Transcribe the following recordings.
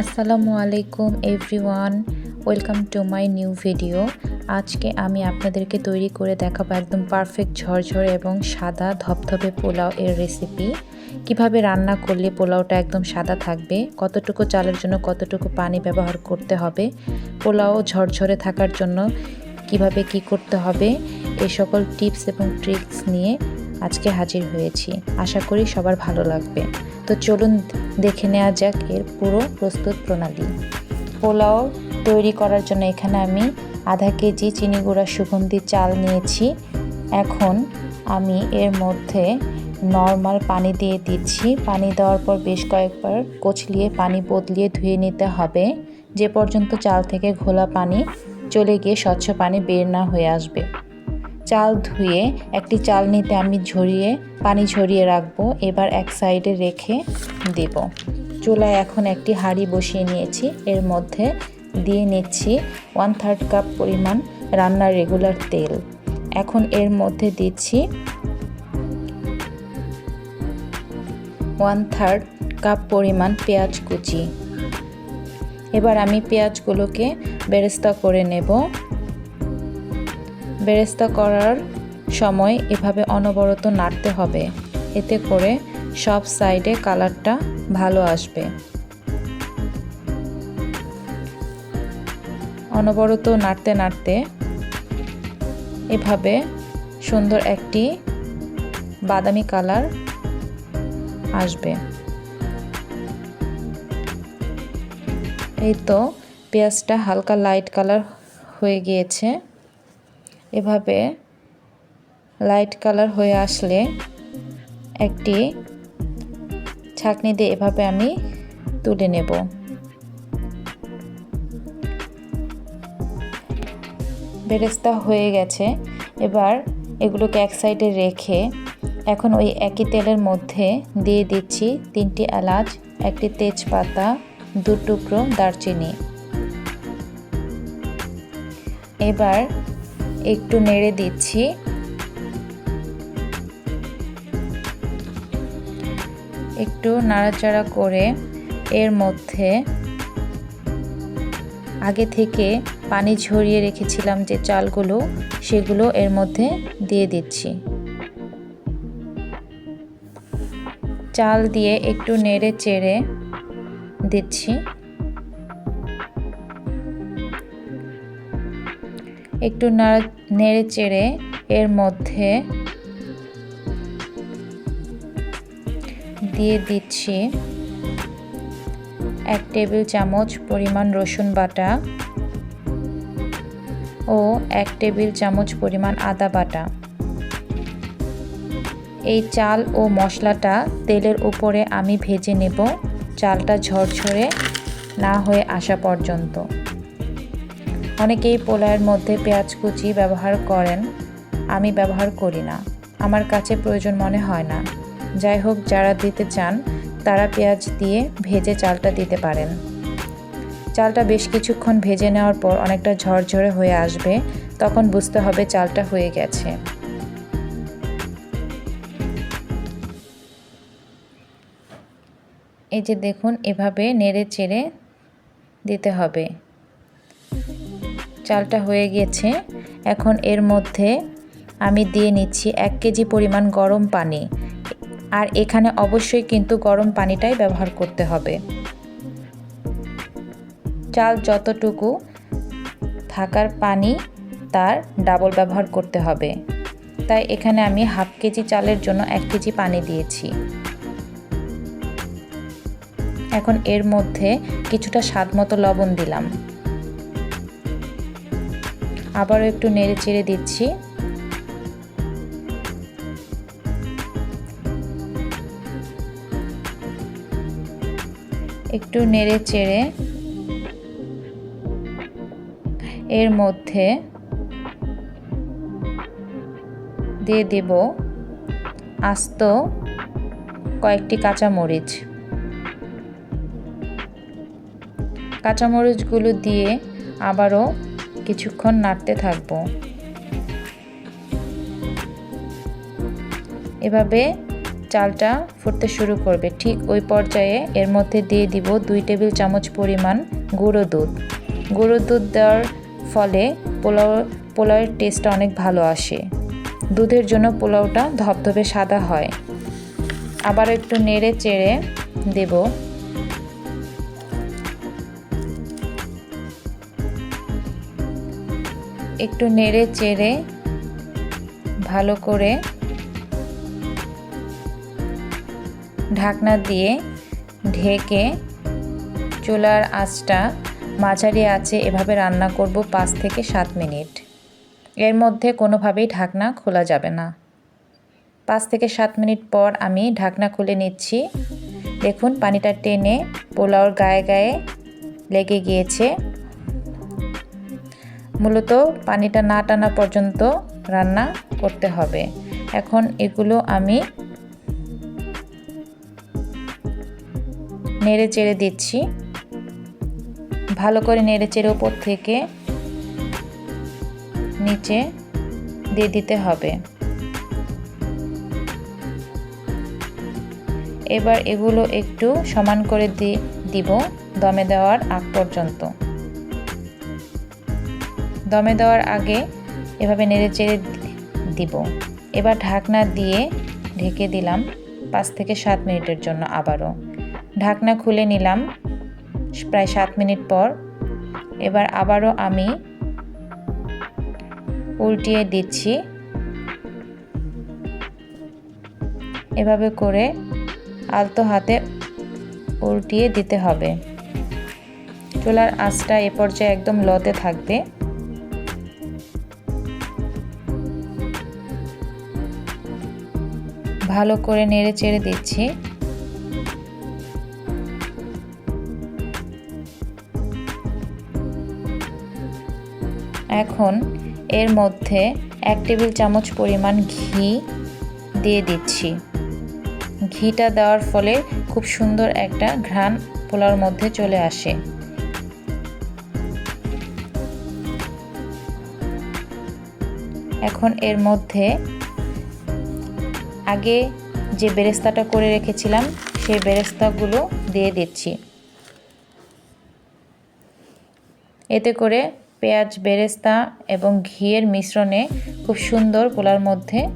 আসসালামু আলাইকুম everyone, welcome to my new video. আজকে আমি আপনাদেরকে তৈরি করে দেখাবো একদম পারফেক্ট ঝরঝরে এবং সাদা ধপধপে পোলাও এর রেসিপি কীভাবে রান্না করলে পোলাওটা একদম সাদা থাকবে, কতটুকু চালের জন্য কতটুকু পানি ব্যবহার করতে হবে, পোলাও ঝরঝরে থাকার জন্য কীভাবে কি করতে হবে এই সকল টিপস এবং ট্রিক্স নিয়ে আজকে হাজির হয়েছি। আশা করি সবার ভালো লাগবে। তো চলুন দেখে নেওয়া যাক এর পুরো প্রস্তুত প্রণালী। পোলাও তৈরি করার জন্য এখানে আমি আধা কেজি চিনি গুঁড়া সুগন্ধি চাল নিয়েছি। এখন আমি এর মধ্যে নর্মাল পানি দিয়ে দিচ্ছি। পানি দেওয়ার পর বেশ কয়েকবার কচলিয়ে পানি বদলিয়ে ধুয়ে নিতে হবে। যে পর্যন্ত চাল থেকে ঘোলা পানি চলে গিয়ে স্বচ্ছ পানি বের না হয়ে আসবে। চাল ধুয়ে একটি চাল নিতে আমি ঝরিয়ে, পানি ঝরিয়ে রাখব। এবার এক সাইডে রেখে দেব। চুলায় এখন একটি হাঁড়ি বসিয়ে নিয়েছি। এর মধ্যে দিয়ে নিচ্ছি ওয়ান থার্ড কাপ পরিমাণ রান্নার রেগুলার তেল। এখন এর মধ্যে দিচ্ছি ওয়ান থার্ড কাপ পরিমাণ পেঁয়াজ কুচি। এবার আমি পেঁয়াজগুলোকে বেরেস্তা করে নেব। বেরেস্তা করার সময় এভাবে অনবরত নাড়তে হবে। এতে করে সব সাইডে কালারটা ভালো আসবে। অনবরত নাড়তে নাড়তে এভাবে সুন্দর একটি বাদামি কালার আসবে। এই তো পেঁয়াজটা হালকা লাইট কালার হয়ে গিয়েছে। এভাবে লাইট কালার হয়ে আসলে একটি ছাকনি দিয়ে এভাবে আমি তুলে নেব। বেরেস্তা হয়ে গেছে। এবার এগুলোকে এক সাইডে রেখে এখন ওই একই তেলের মধ্যে দিয়ে দিচ্ছি তিনটি এলাচ, একটি তেজপাতা, দু টুকরো দারচিনি। এবার একটু নেড়ে দিচ্ছি। একটু নাড়াচাড়া করে এর মধ্যে আগে থেকে পানি ঝরিয়ে রেখেছিলাম যে চালগুলো, সেগুলো এর মধ্যে দিয়ে দিচ্ছি। চাল দিয়ে একটু নেড়ে চেড়ে দিচ্ছি। একটু নেড়ে চেড়ে এর মধ্যে দিয়ে দিচ্ছি এক টেবিল চামচ পরিমাণ রসুন বাটা ও এক টেবিল চামচ পরিমাণ আদা বাটা। এই চাল ও মশলাটা তেলের উপরে আমি ভেজে নেব। চালটা ঝরঝরে না হয়ে আসা পর্যন্ত। অনেকেই পোলাওয়ের মধ্যে পেঁয়াজ কুচি ব্যবহার করেন। আমি ব্যবহার করি না। আমার কাছে প্রয়োজন মনে হয় না। যাই হোক, যারা দিতে চান, তারা পেঁয়াজ দিয়ে ভেজে চালটা দিতে পারেন। চালটা বেশ কিছুক্ষণ ভেজে নেওয়ার পর অনেকটা ঝরঝরে হয়ে আসবে, তখন বুঝতে হবে চালটা হয়ে গেছে। এই যে দেখুন, এভাবে নেড়ে চেড়ে দিতে হবে। চালটা হয়ে গেছে। এখন এর মধ্যে আমি দিয়ে নিচ্ছি এক কেজি পরিমাণ গরম পানি। আর এখানে অবশ্যই কিন্তু গরম পানিটাই ব্যবহার করতে হবে। চাল যতটুকু থাকার পানি, তার ডাবল ব্যবহার করতে হবে। তাই এখানে আমি হাফ কেজি চালের জন্য এক কেজি পানি দিয়েছি। এখন এর মধ্যে কিছুটা স্বাদ মতো লবণ দিলাম। আবারও একটু নেড়ে চেড়ে দিচ্ছি। একটু নেড়ে চেড়ে এর মধ্যে দিয়ে দেব আস্ত কয়েকটি কাঁচামরিচ। কাঁচামরিচগুলো দিয়ে আবারও কিছুক্ষণ নাড়তে থাকব। এভাবে চালটা ফুটতে শুরু করবে। ঠিক ওই পর্যায়ে এর মধ্যে দিয়ে দিব দুই টেবিল চামচ পরিমাণ গুঁড়ো দুধ। গুঁড়ো দুধ দেওয়ার ফলে পোলাও, পোলাওয়ের টেস্টটা অনেক ভালো আসে। দুধের জন্য পোলাওটা ধবধবে সাদা হয়। আবার একটু নেড়ে চেড়ে দেব। একটু নেড়ে চেড়ে ভালো করে ঢাকনা দিয়ে ঢেকে চুলার আঁচটা মাঝারি আছে এভাবে রান্না করব পাঁচ থেকে সাত মিনিট। এর মধ্যে কোনোভাবেই ঢাকনা খোলা যাবে না। পাঁচ থেকে সাত মিনিট পর আমি ঢাকনা খুলে নিচ্ছি। দেখুন, পানিটা টেনে পোলাওর গায়ে গায়ে লেগে গিয়েছে। মূলত পানিটা না টানা পর্যন্ত রান্না করতে হবে। এখন এগুলো আমি নেড়ে চেড়ে দিচ্ছি। ভালো করে নেড়ে চেড়ে ওপর থেকে নিচে দিয়ে দিতে হবে। এবার এগুলো একটু সমান করে দিব দমে দেওয়ার আগ পর্যন্ত। দমে দেওয়ার আগে এভাবে নেড়ে চেড়ে দিব। এবার ঢাকনা দিয়ে ঢেকে দিলাম পাঁচ থেকে সাত মিনিটের জন্য আবারও। ঢাকনা খুলে নিলাম প্রায় সাত মিনিট পর। এবার আবারও আমি উল্টিয়ে দিচ্ছি। এভাবে করে আলতো হাতে উল্টিয়ে দিতে হবে। চুলার আঁচটা এ পর্যায়ে একদম লতে থাকবে। ভালো করে নেড়ে চেড়ে দিচ্ছি। এখন এর মধ্যে এক টেবিল চামচ পরিমাণ ঘি দিয়ে দিচ্ছি। ঘিটা দেওয়ার ফলে খুব সুন্দর একটা ঘ্রাণ পোলার মধ্যে চলে আসে। এখন এর মধ্যে আগে যে বেরেস্তাটা করে রেখেছিলাম, সেই বেরেস্তাগুলো দিয়ে দিচ্ছি। এতে করে পেঁয়াজ, বেরেস্তা এবং ঘিয়ের মিশ্রণে খুব সুন্দর পোলার মধ্যে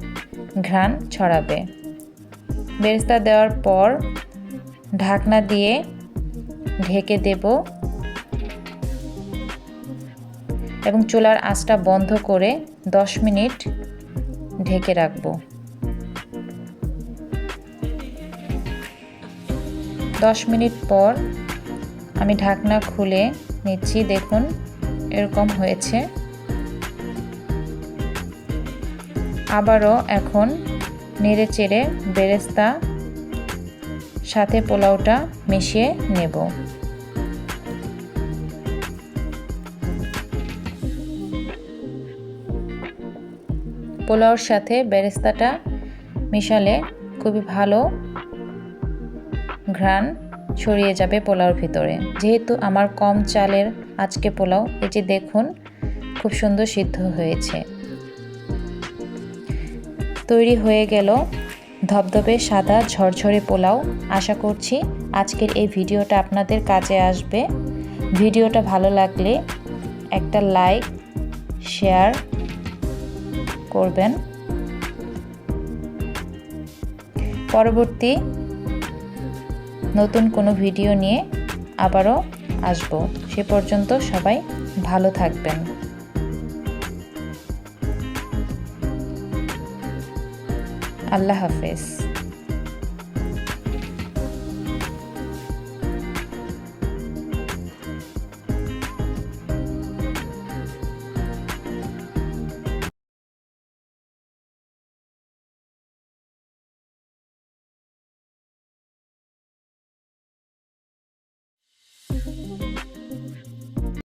ঘ্রাণ ছড়াবে। বেরেস্তা দেওয়ার পর ঢাকনা দিয়ে ঢেকে দেব এবং চুলার আঁচটা বন্ধ করে 10 মিনিট ঢেকে রাখব। দশ মিনিট পর আমি ঢাকনা খুলে নিচ্ছি। দেখুন, এরকম হয়েছে। আবারও এখন নেড়ে চেড়ে বেরেস্তা সাথে পোলাওটা মিশিয়ে নেব। পোলাওর সাথে বেরেস্তাটা মিশালে খুবই ভালো ঘ্রাণ ছড়িয়ে যাবে পোলাওর ভিতরে। যেহেতু আমার কম চালের আজকে পোলাও, এটি দেখুন খুব সুন্দর সিদ্ধ হয়েছে। তৈরি হয়ে গেল ধবধবে সাদা ঝরঝরে পোলাও। আশা করছি আজকের এই ভিডিওটা আপনাদের কাজে আসবে। ভিডিওটা ভালো লাগলে একটা লাইক, শেয়ার করবেন। পরবর্তী নতুন কোনো ভিডিও নিয়ে আবারও আসব। সে পর্যন্ত সবাই ভালো থাকবেন। আল্লাহ হাফেজ।